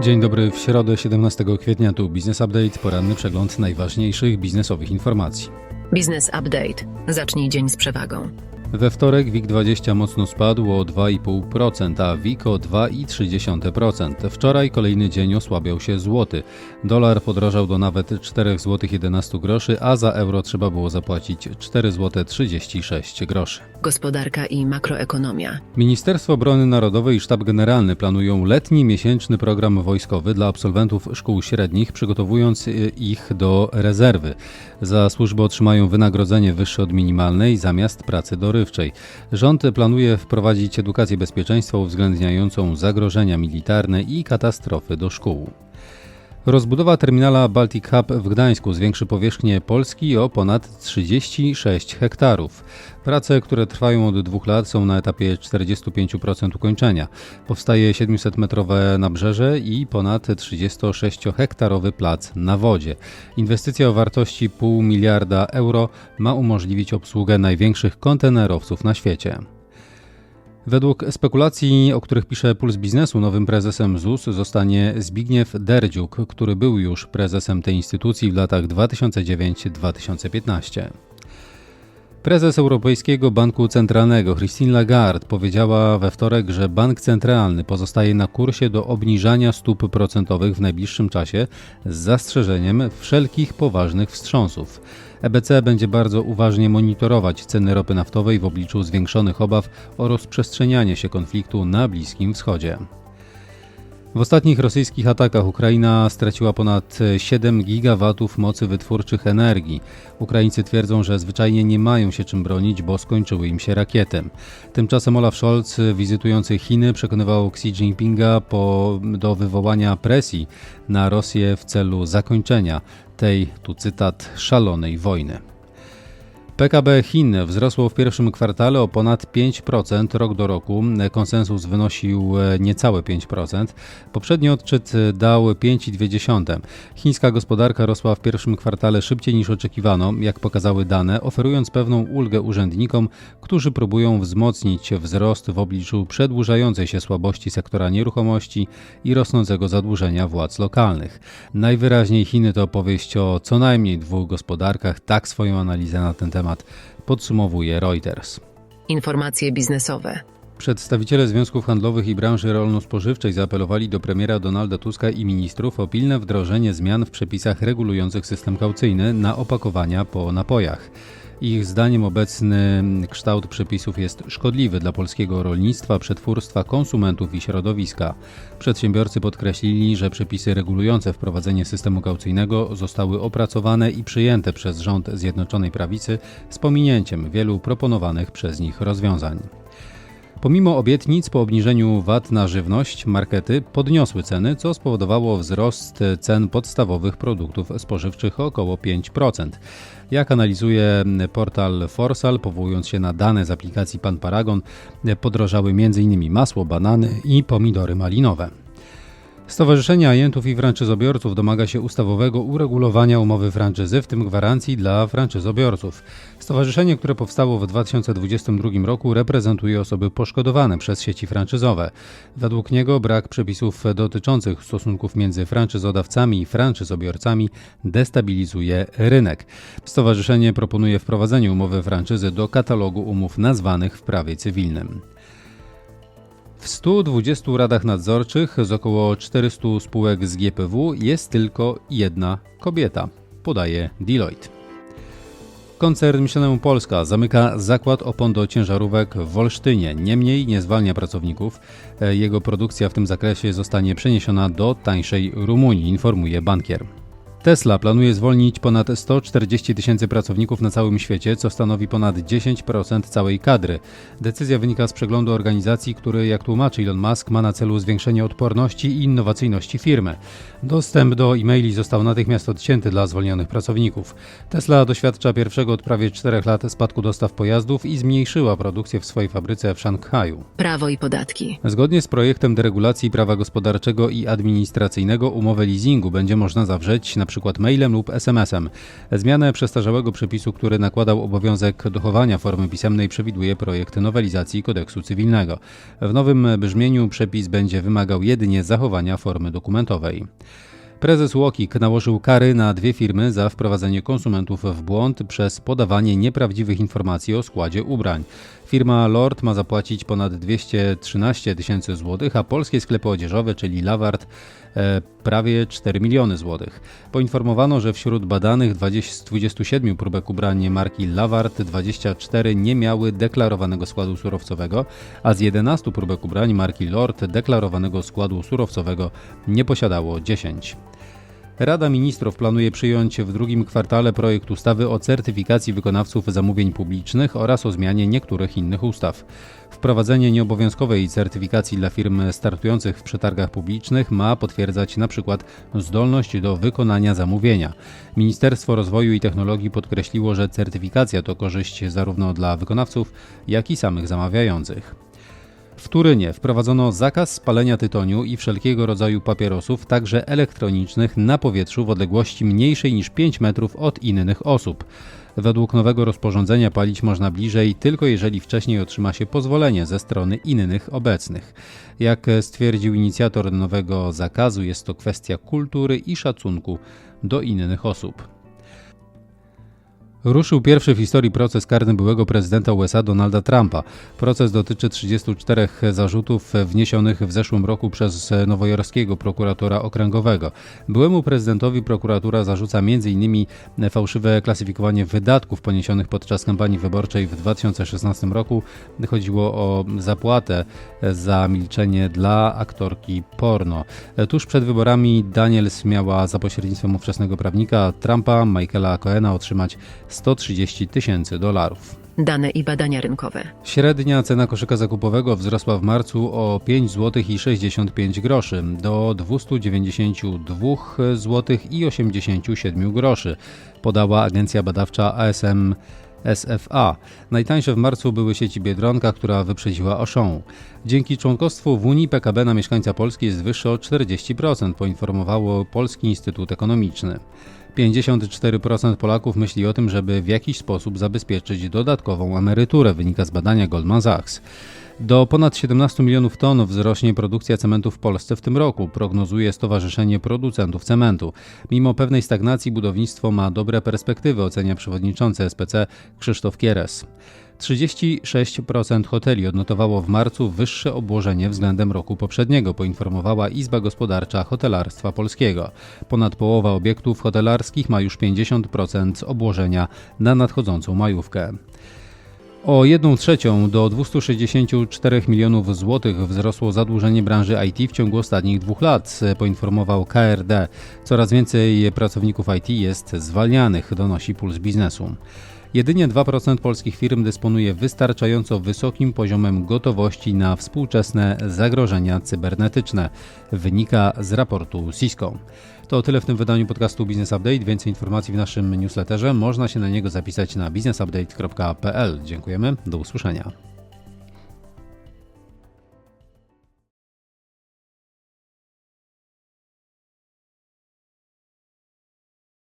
Dzień dobry, w środę 17 kwietnia tu Business Update, poranny przegląd najważniejszych biznesowych informacji. Biznes Update. Zacznij dzień z przewagą. We wtorek WIG20 mocno spadł o 2,5%, a WIG o 2,3%. Wczoraj kolejny dzień osłabiał się złoty. Dolar podrożał do nawet 4 zł 11 groszy, a za euro trzeba było zapłacić 4 zł 36 groszy. Gospodarka i makroekonomia. Ministerstwo Obrony Narodowej i Sztab Generalny planują letni miesięczny program wojskowy dla absolwentów szkół średnich, przygotowując y, ich do rezerwy. Za służbę otrzymają wynagrodzenie wyższe od minimalnej zamiast pracy dorywczej. Rząd planuje wprowadzić edukację bezpieczeństwa uwzględniającą zagrożenia militarne i katastrofy do szkół. Rozbudowa terminala Baltic Hub w Gdańsku zwiększy powierzchnię Polski o ponad 36 hektarów. Prace, które trwają od dwóch lat, są na etapie 45% ukończenia. Powstaje 700-metrowe nabrzeże i ponad 36-hektarowy plac na wodzie. Inwestycja o wartości pół miliarda euro ma umożliwić obsługę największych kontenerowców na świecie. Według spekulacji, o których pisze Puls Biznesu, nowym prezesem ZUS zostanie Zbigniew Derdziuk, który był już prezesem tej instytucji w latach 2009-2015. Prezes Europejskiego Banku Centralnego Christine Lagarde powiedziała we wtorek, że bank centralny pozostaje na kursie do obniżania stóp procentowych w najbliższym czasie z zastrzeżeniem wszelkich poważnych wstrząsów. EBC będzie bardzo uważnie monitorować ceny ropy naftowej w obliczu zwiększonych obaw o rozprzestrzenianie się konfliktu na Bliskim Wschodzie. W ostatnich rosyjskich atakach Ukraina straciła ponad 7 gigawatów mocy wytwórczych energii. Ukraińcy twierdzą, że zwyczajnie nie mają się czym bronić, bo skończyły im się rakiety. Tymczasem Olaf Scholz, wizytujący Chiny, przekonywał Xi Jinpinga po, do wywołania presji na Rosję w celu zakończenia tej, tu cytat, szalonej wojny. PKB Chin wzrosło w pierwszym kwartale o ponad 5% rok do roku. Konsensus wynosił niecałe 5%. Poprzedni odczyt dał 5,2%. Chińska gospodarka rosła w pierwszym kwartale szybciej niż oczekiwano, jak pokazały dane, oferując pewną ulgę urzędnikom, którzy próbują wzmocnić wzrost w obliczu przedłużającej się słabości sektora nieruchomości i rosnącego zadłużenia władz lokalnych. Najwyraźniej Chiny to opowieść o co najmniej dwóch gospodarkach, tak swoją analizę na ten temat podsumowuje Reuters. Informacje biznesowe. Przedstawiciele związków handlowych i branży rolno-spożywczej zaapelowali do premiera Donalda Tuska i ministrów o pilne wdrożenie zmian w przepisach regulujących system kaucyjny na opakowania po napojach. Ich zdaniem obecny kształt przepisów jest szkodliwy dla polskiego rolnictwa, przetwórstwa, konsumentów i środowiska. Przedsiębiorcy podkreślili, że przepisy regulujące wprowadzenie systemu kaucyjnego zostały opracowane i przyjęte przez rząd Zjednoczonej Prawicy z pominięciem wielu proponowanych przez nich rozwiązań. Pomimo obietnic po obniżeniu VAT na żywność, markety podniosły ceny, co spowodowało wzrost cen podstawowych produktów spożywczych o około 5%. Jak analizuje portal Forsal, powołując się na dane z aplikacji Pan Paragon, podrożały m.in. masło, banany i pomidory malinowe. Stowarzyszenie Ajentów i Franczyzobiorców domaga się ustawowego uregulowania umowy franczyzy, w tym gwarancji dla franczyzobiorców. Stowarzyszenie, które powstało w 2022 roku, reprezentuje osoby poszkodowane przez sieci franczyzowe. Według niego brak przepisów dotyczących stosunków między franczyzodawcami i franczyzobiorcami destabilizuje rynek. Stowarzyszenie proponuje wprowadzenie umowy franczyzy do katalogu umów nazwanych w prawie cywilnym. W 120 radach nadzorczych z około 400 spółek z GPW jest tylko jedna kobieta, podaje Deloitte. Koncern Michelin Polska zamyka zakład opon do ciężarówek w Wolsztynie. Niemniej nie zwalnia pracowników. Jego produkcja w tym zakresie zostanie przeniesiona do tańszej Rumunii, informuje bankier. Tesla planuje zwolnić ponad 140 tysięcy pracowników na całym świecie, co stanowi ponad 10% całej kadry. Decyzja wynika z przeglądu organizacji, który, jak tłumaczy Elon Musk, ma na celu zwiększenie odporności i innowacyjności firmy. Dostęp do e-maili został natychmiast odcięty dla zwolnionych pracowników. Tesla doświadcza pierwszego od prawie 4 lat spadku dostaw pojazdów i zmniejszyła produkcję w swojej fabryce w Szanghaju. Prawo i podatki. Zgodnie z projektem deregulacji prawa gospodarczego i administracyjnego umowę leasingu będzie można zawrzeć na np. mailem lub SMS-em. Zmianę przestarzałego przepisu, który nakładał obowiązek dochowania formy pisemnej, przewiduje projekt nowelizacji kodeksu cywilnego. W nowym brzmieniu przepis będzie wymagał jedynie zachowania formy dokumentowej. Prezes Łokik nałożył kary na dwie firmy za wprowadzenie konsumentów w błąd przez podawanie nieprawdziwych informacji o składzie ubrań. Firma Lord ma zapłacić ponad 213 tysięcy złotych, a polskie sklepy odzieżowe, czyli Lawart, e, prawie 4 miliony złotych. Poinformowano, że wśród badanych 20, z 27 próbek ubrań marki Lawart 24 nie miały deklarowanego składu surowcowego, a z 11 próbek ubrań marki Lord deklarowanego składu surowcowego nie posiadało 10. Rada Ministrów planuje przyjąć w drugim kwartale projekt ustawy o certyfikacji wykonawców zamówień publicznych oraz o zmianie niektórych innych ustaw. Wprowadzenie nieobowiązkowej certyfikacji dla firm startujących w przetargach publicznych ma potwierdzać przykład zdolność do wykonania zamówienia. Ministerstwo Rozwoju i Technologii podkreśliło, że certyfikacja to korzyść zarówno dla wykonawców, jak i samych zamawiających. W Turynie wprowadzono zakaz spalenia tytoniu i wszelkiego rodzaju papierosów, także elektronicznych, na powietrzu w odległości mniejszej niż 5 metrów od innych osób. Według nowego rozporządzenia palić można bliżej tylko jeżeli wcześniej otrzyma się pozwolenie ze strony innych obecnych. Jak stwierdził inicjator nowego zakazu, jest to kwestia kultury i szacunku do innych osób. Ruszył pierwszy w historii proces karny byłego prezydenta USA Donalda Trumpa. Proces dotyczy 34 zarzutów wniesionych w zeszłym roku przez nowojorskiego prokuratora okręgowego. Byłemu prezydentowi prokuratura zarzuca m.in. fałszywe klasyfikowanie wydatków poniesionych podczas kampanii wyborczej w 2016 roku. Chodziło o zapłatę za milczenie dla aktorki porno. Tuż przed wyborami Daniels miała za pośrednictwem ówczesnego prawnika Trumpa, Michaela Cohena otrzymać 130 tysięcy dolarów. Dane i badania rynkowe. Średnia cena koszyka zakupowego wzrosła w marcu o 5 zł i 65 groszy do 292 zł i 87 groszy, podała agencja badawcza ASM SFA. Najtańsze w marcu były sieci Biedronka, która wyprzedziła Auchan. Dzięki członkostwu w Unii PKB na mieszkańca Polski jest wyższe o 40%, poinformowało Polski Instytut Ekonomiczny. 54% Polaków myśli o tym, żeby w jakiś sposób zabezpieczyć dodatkową emeryturę, wynika z badania Goldman Sachs. Do ponad 17 milionów ton wzrośnie produkcja cementu w Polsce w tym roku, prognozuje Stowarzyszenie Producentów Cementu. Mimo pewnej stagnacji budownictwo ma dobre perspektywy, ocenia przewodniczący SPC Krzysztof Kieres. 36% hoteli odnotowało w marcu wyższe obłożenie względem roku poprzedniego, poinformowała Izba Gospodarcza Hotelarstwa Polskiego. Ponad połowa obiektów hotelarskich ma już 50% obłożenia na nadchodzącą majówkę. O 1 trzecią do 264 milionów złotych wzrosło zadłużenie branży IT w ciągu ostatnich dwóch lat, poinformował KRD. Coraz więcej pracowników IT jest zwalnianych, donosi Puls Biznesu. Jedynie 2% polskich firm dysponuje wystarczająco wysokim poziomem gotowości na współczesne zagrożenia cybernetyczne, wynika z raportu Cisco. To tyle w tym wydaniu podcastu Business Update. Więcej informacji w naszym newsletterze. Można się na niego zapisać na businessupdate.pl. Dziękujemy. Do usłyszenia.